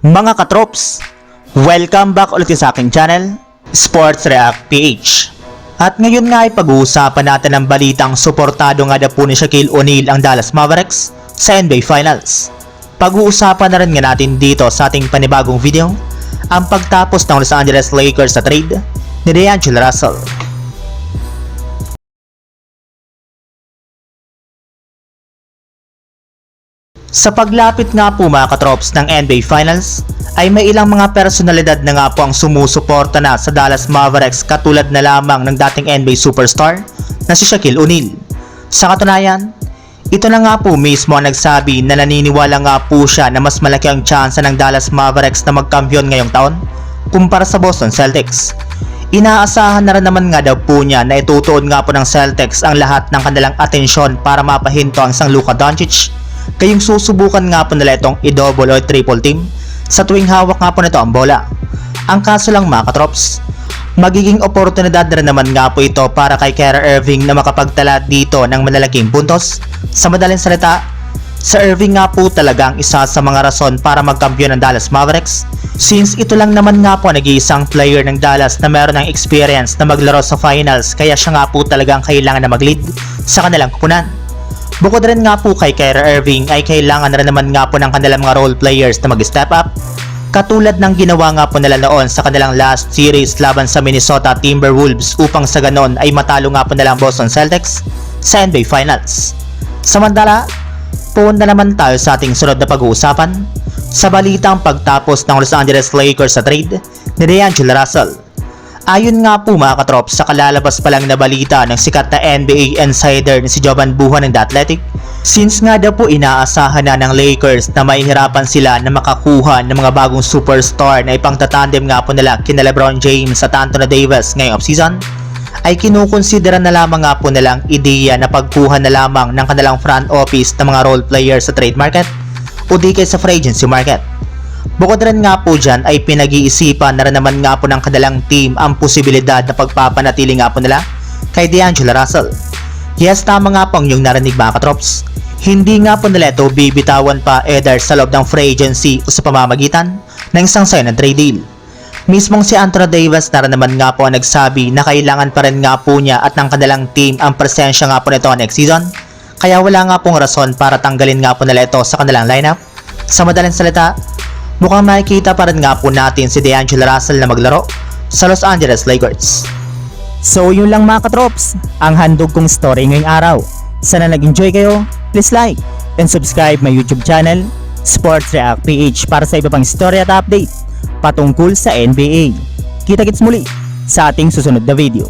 Mga katrops, welcome back ulit sa aking channel, Sports React PH. At ngayon nga ay pag-uusapan natin ang balitang suportado nga na po ni Shaquille O'Neal ang Dallas Mavericks sa NBA Finals. Pag-uusapan na rin nga natin dito sa ating panibagong video ang pagtapos ng Los Angeles Lakers sa trade ni DeAngelo Russell. Sa paglapit nga po mga katrops ng NBA Finals, ay may ilang mga personalidad na nga po ang sumusuporta na sa Dallas Mavericks katulad na lamang ng dating NBA superstar na si Shaquille O'Neal. Sa katunayan, ito na nga po mismo ang nagsabi na naniniwala nga po siya na mas malaki ang tsansa ng Dallas Mavericks na magkampiyon ngayong taon kumpara sa Boston Celtics. Inaasahan na rin naman nga daw po niya na itutuon nga po ng Celtics ang lahat ng kanilang atensyon para mapahinto ang isang Luka Doncic kayong susubukan nga po nila itong i-double o triple team sa tuwing hawak nga po nito ang bola. Ang kaso lang mga katrops, magiging oportunidad na naman nga po ito para kay Kyrie Irving na makapagtala dito ng malalaking puntos. Sa madaling salita, sa Irving nga po talaga ang isa sa mga rason para magkampiyon ng Dallas Mavericks since ito lang naman nga po ang nag-iisang player ng Dallas na meron ng experience na maglaro sa finals kaya siya nga po talaga ang kailangan na mag-lead sa kanilang kupunan. Bukod rin nga po kay Kyrie Irving ay kailangan rin naman nga po ng kanilang mga role players na mag-step up katulad ng ginawa nga po nila noon sa kanilang last series laban sa Minnesota Timberwolves upang sa ganon ay matalo nga po nila ang Boston Celtics sa NBA Finals. Samantala, punta naman tayo sa ating sunod na pag-uusapan sa balitang pagtapos ng Los Angeles Lakers sa trade ni DeAngelo Russell. Ayon nga po mga katrop sa kalalabas pa lang na balita ng sikat na NBA insider ni si Jovan Buhan ng The Athletic, since nga daw po inaasahan na ng Lakers na mahihirapan sila na makakuha ng mga bagong superstar na ipangtatandem nga po nila kina Lebron James at Anthony Davis ngayong offseason, ay kinukonsidera na lamang nga po nilang ideya na pagkuha na lamang ng kanilang front office ng mga role players sa trade market o di kaya sa free agency market. Bukod rin nga po dyan ay pinag-iisipan na rin naman nga po ng kanilang team ang posibilidad na pagpapanatili nga po nila kay D'Angelo Russell. Yes, tama nga po ang yung narinig mga katrops. Hindi nga po nila ito bibitawan pa either sa loob ng free agency o sa pamamagitan ng isang sign and trade deal. Mismong si Anthony Davis na rin naman nga po ang nagsabi na kailangan pa rin nga po niya at ng kanilang team ang presensya nga po nito next season. Kaya wala nga pong rason para tanggalin nga po nila ito sa kanilang lineup. Sa madaling salita, mukhang makikita pa rin nga po natin si D'Angelo Russell na maglaro sa Los Angeles Lakers. So yun lang mga katrops, ang handog kong story ngayong araw. Sana nag-enjoy kayo, please like and subscribe my YouTube channel, Sports React PH para sa iba pang story at update patungkol sa NBA. Kita-kits muli sa ating susunod na video.